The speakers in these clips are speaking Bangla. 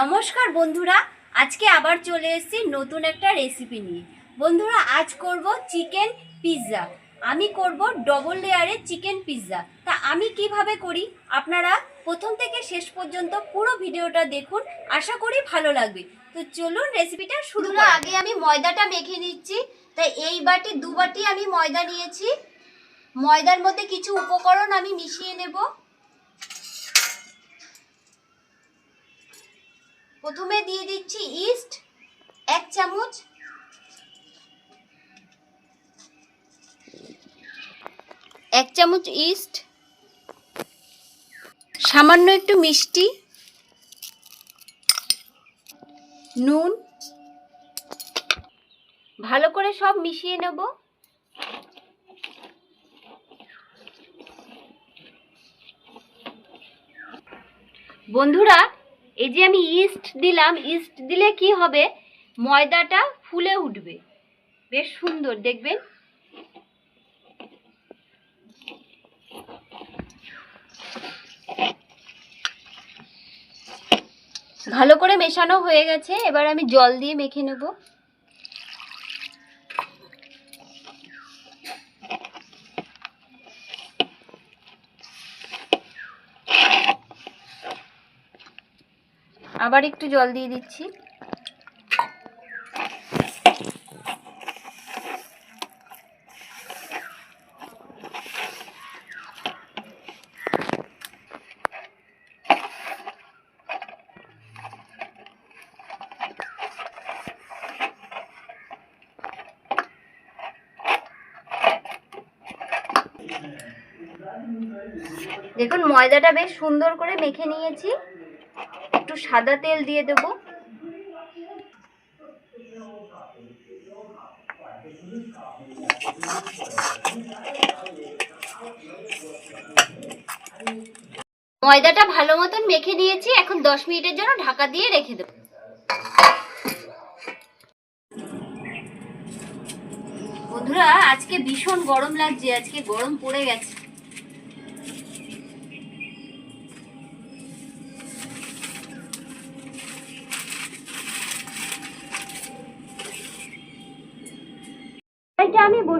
নমস্কার বন্ধুরা আজকে আবার চলে এসেছি নতুন একটা রেসিপি নিয়ে। বন্ধুরা আজ করব চিকেন পিৎজা আমি করব ডবল লেয়ারের চিকেন পিৎজা তা আমি কীভাবে করি? আপনারা প্রথম থেকে শেষ পর্যন্ত পুরো ভিডিওটা দেখুন আশা করি ভালো লাগবে। তো চলুন রেসিপিটা শুরু করা আগে আমি ময়দাটা মেখে নিচ্ছি। তাই এই বাটি দু বাটি আমি ময়দা নিয়েছি। ময়দার মধ্যে কিছু উপকরণ আমি মিশিয়ে নেব। প্রথমে দিয়ে দিচ্ছি ইস্ট, এক চামচ। এক চামচ ইস্ট। সামান্য একটু মিষ্টি। নুন। ভালো করে সব মিশিয়ে নেব। বন্ধুরা এই যে আমি ইস্ট দিলাম ইস্ট দিলে কি হবে? ময়দাটা ফুলে উঠবে। বেশ সুন্দর, দেখবেন? ভালো করে মেশানো হয়ে গেছে। এবার আমি জল দিয়ে মেখে নেব। আবার একটু জল দিয়ে দিচ্ছি। দেখুন ময়দাটা বেশ সুন্দর করে মেখে নিয়েছি। একটু সাদা তেল দিয়ে দেব। ময়দাটা ভালো মতন মেখে নিয়েছি, এখন দশ মিনিটের জন্য ঢাকা দিয়ে রেখে দেব। বন্ধুরা, আজকে ভীষণ গরম লাগছে, আজকে গরম পড়ে গেছে।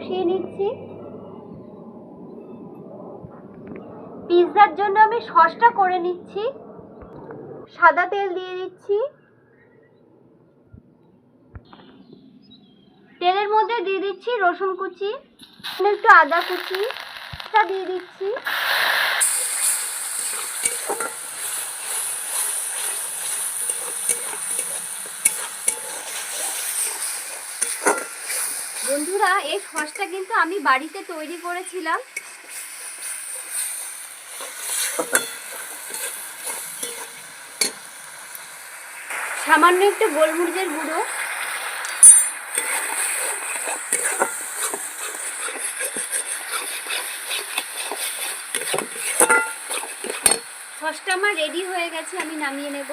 বসিয়ে নিচ্ছি। পিৎজার জন্য আমি সসটা করে নিচ্ছি। সাদা তেল দিয়ে দিচ্ছি। তেলের মধ্যে দিয়ে দিচ্ছি রসুন কুচি, একটু আদা কুচিটা দিয়ে দিচ্ছি। বন্ধুরা, এই সসটা কিন্তু আমি বাড়িতে তৈরি করেছিলাম। সামান্য একটু গোলমরিচের গুঁড়ো। সসটা আমার রেডি হয়ে গেছে, আমি নামিয়ে নেব।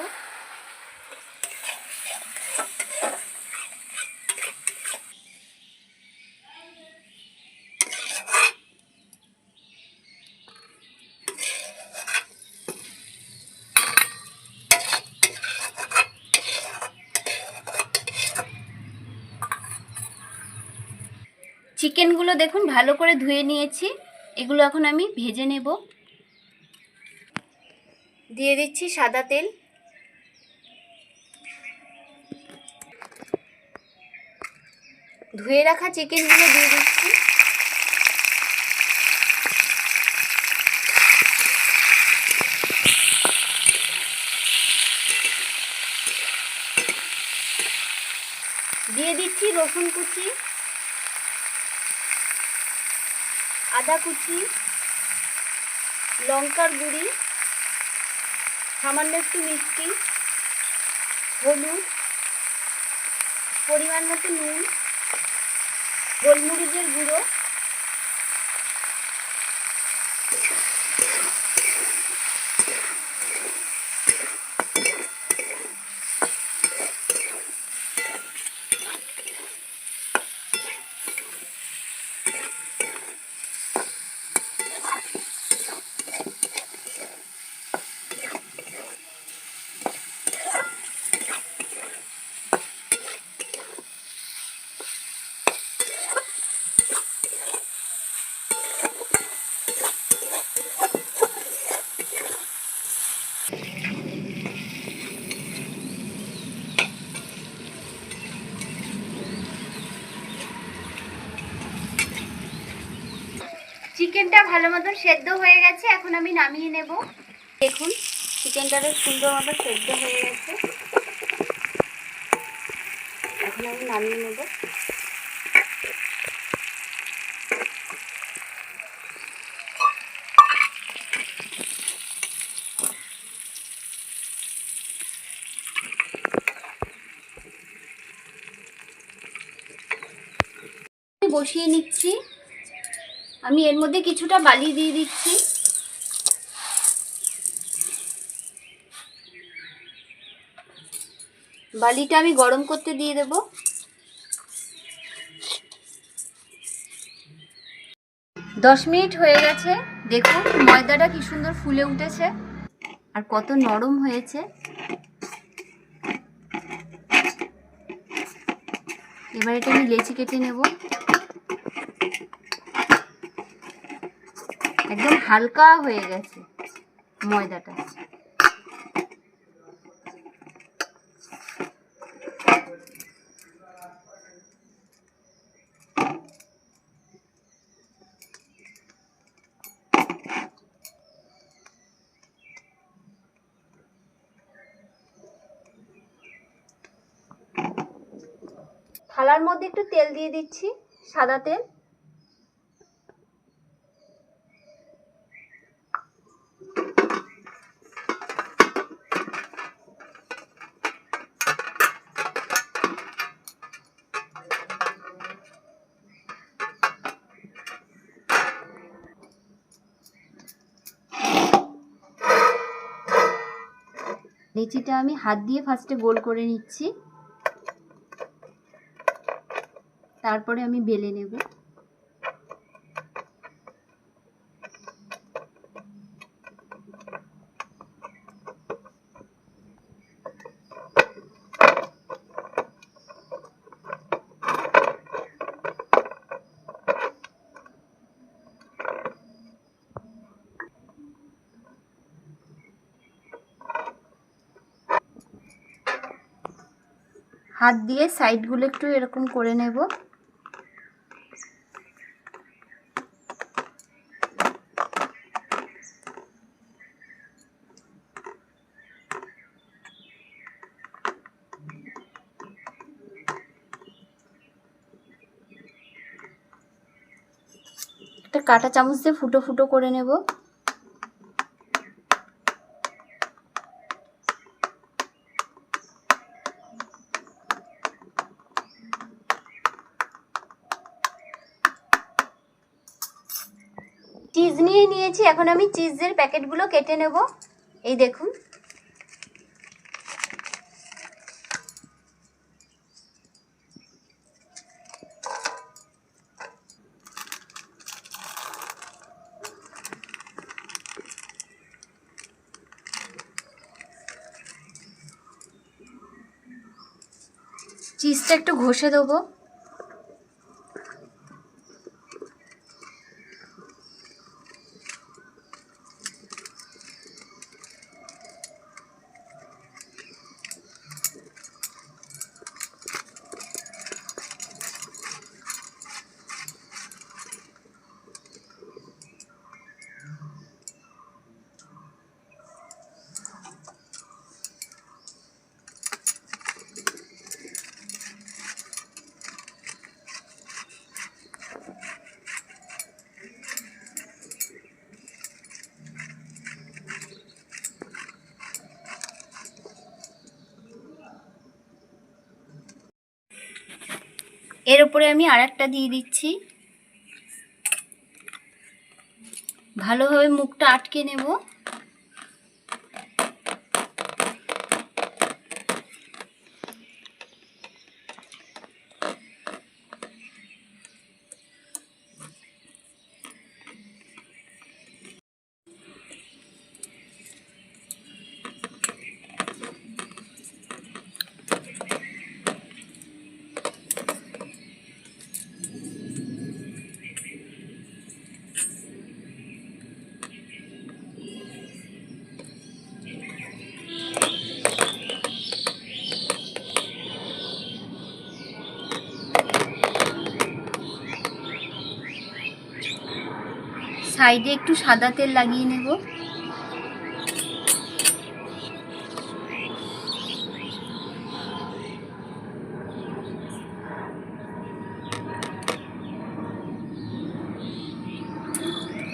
চিকেনগুলো দেখুন, ভালো করে ধুয়ে নিয়েছি। এগুলো এখন আমি ভেজে নেব। দিয়ে দিচ্ছি সাদা তেল। ধুয়ে রাখা চিকেনগুলো দিয়ে দিচ্ছি। দিয়ে দিচ্ছি রসুন কুচি। আদা কুচি লঙ্কার গুঁড়ি সামান্য একটু মিষ্টি হলুদ পরিমাণ মতো নুন গোলমরিচের গুঁড়ো চিকেনটা ভালো মতন সেদ্ধ হয়ে গেছে, এখন আমি নামিয়ে নেব। দেখুন, চিকেনটা বেশ সুন্দর মতো সেদ্ধ হয়ে গেছে। এখন আমি নামিয়ে নেব। বসিয়ে নিচ্ছি। আমি এর মধ্যে কিছুটা বালি দিয়ে দিচ্ছি। বালিটা আমি গরম করতে দিয়ে দেব। দশ মিনিট হয়ে গেছে। দেখুন, ময়দাটা কি সুন্দর ফুলে উঠেছে আর কত নরম হয়েছে। এবার এটা আমি লেচি কেটে নেব। হালকা হয়ে গেছে ময়দাটা। থালার মধ্যে একটু তেল দিয়ে দিচ্ছি সাদা তেল। লিচিটা আমি হাত দিয়ে ফার্স্টে গোল করে নিচ্ছি। তারপরে আমি বেলে নেব। হাত দিয়ে সাইডগুলো একটু এরকম করে নেব। একটা কাঁটা চামচ দিয়ে ফুটো ফুটো করে নেব চিজ নিয়ে নিয়েছি এখন আমি চিজের প্যাকেটগুলো কেটে নেব। এই দেখুন। চিজটা একটু ঘষে দেবো। এর উপরে আমি আর একটা দিয়ে দিচ্ছি। ভালোভাবে মুখটা আটকে নেব। সাইডে একটু সাদা তেল লাগিয়ে নেব।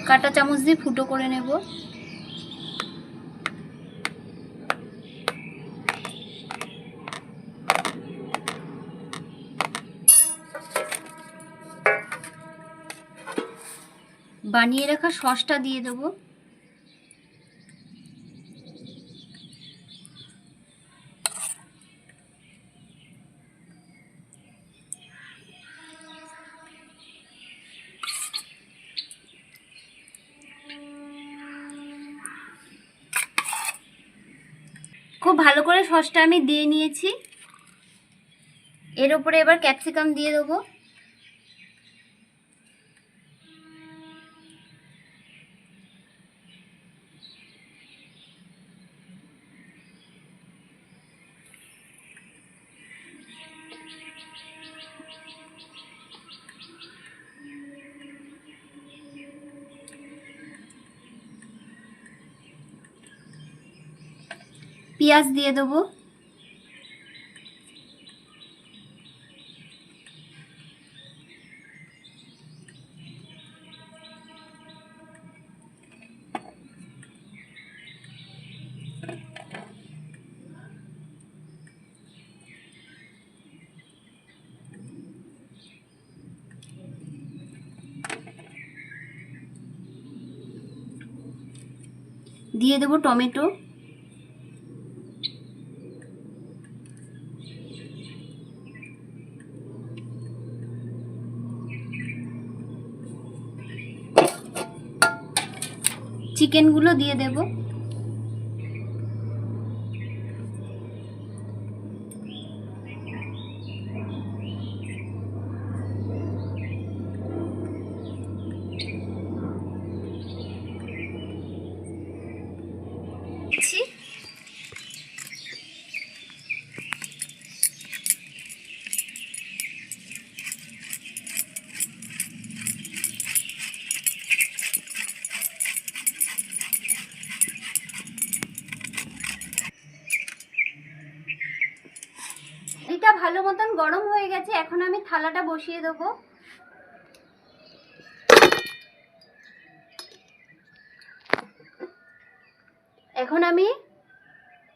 কাটা চামচ দিয়ে ফুটো করে নেব। বানিয়ে রাখা সসটা দিয়ে দেবো। খুব ভালো করে সসটা আমি দিয়ে নিয়েছি। এর উপরে এবার ক্যাপসিকাম দিয়ে দেবো। পেঁয়াজ দিয়ে দেবো। দিয়ে দেবো টমেটো। চিকেনগুলো দিয়ে দেব দিচ্ছি। এটা ভালো মতন গরম হয়ে গেছে এখন আমি থালাটা বসিয়ে দেবো। এখন আমি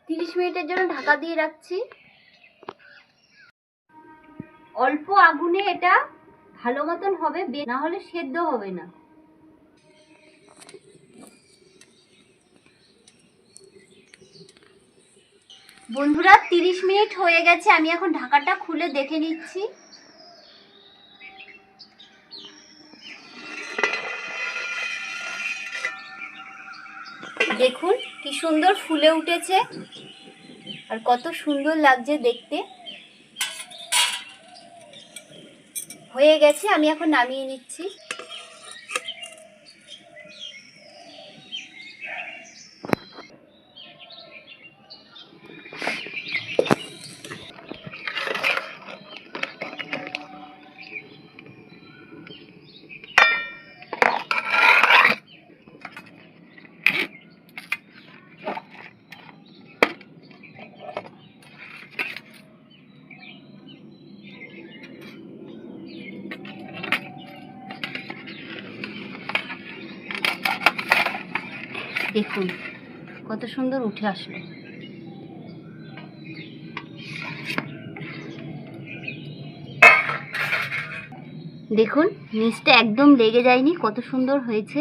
তিরিশ মিনিটের জন্য ঢাকা দিয়ে রাখছি। অল্প আগুনে এটা ভালো মতন হবে না হলে সেদ্ধ হবে না। বন্ধুরা, তিরিশ মিনিট হয়ে গেছে, আমি এখন ঢাকাটা খুলে দেখে নিচ্ছি দেখুন কি সুন্দর ফুলে উঠেছে। আর কত সুন্দর লাগছে দেখতে। হয়ে গেছে, আমি এখন নামিয়ে নিচ্ছি। দেখুন কত সুন্দর উঠে আসলো। দেখুন নিচটা একদম লেগে যায়নি কত সুন্দর হয়েছে।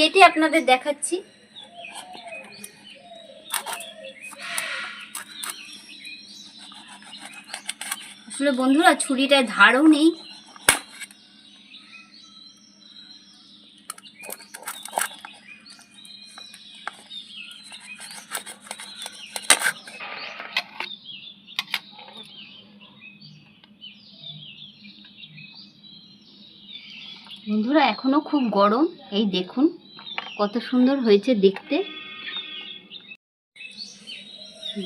কেটে আপনাদের দেখাচ্ছি। আসলে বন্ধুরা ছুরিটায় ধারও নেই। বন্ধুরা এখনও খুব গরম এই দেখুন। কত সুন্দর হয়েছে দেখতে।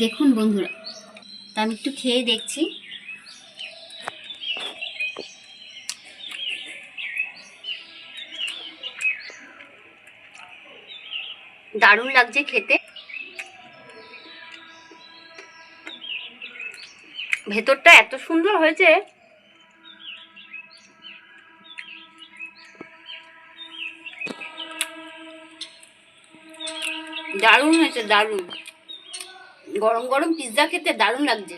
দেখুন বন্ধুরা, তা আমি একটু খেয়ে দেখছি। দারুণ লাগছে খেতে। ভেতরটা এত সুন্দর হয়েছে দারুণ হয়েছে, দারুণ। গরম গরম পিৎজা খেতে দারুণ লাগছে।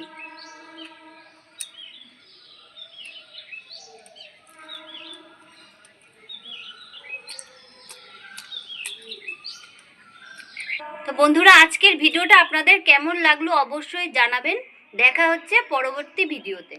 তো বন্ধুরা, আজকের ভিডিওটা আপনাদের কেমন লাগল অবশ্যই জানাবেন। দেখা হচ্ছে পরবর্তী ভিডিওতে।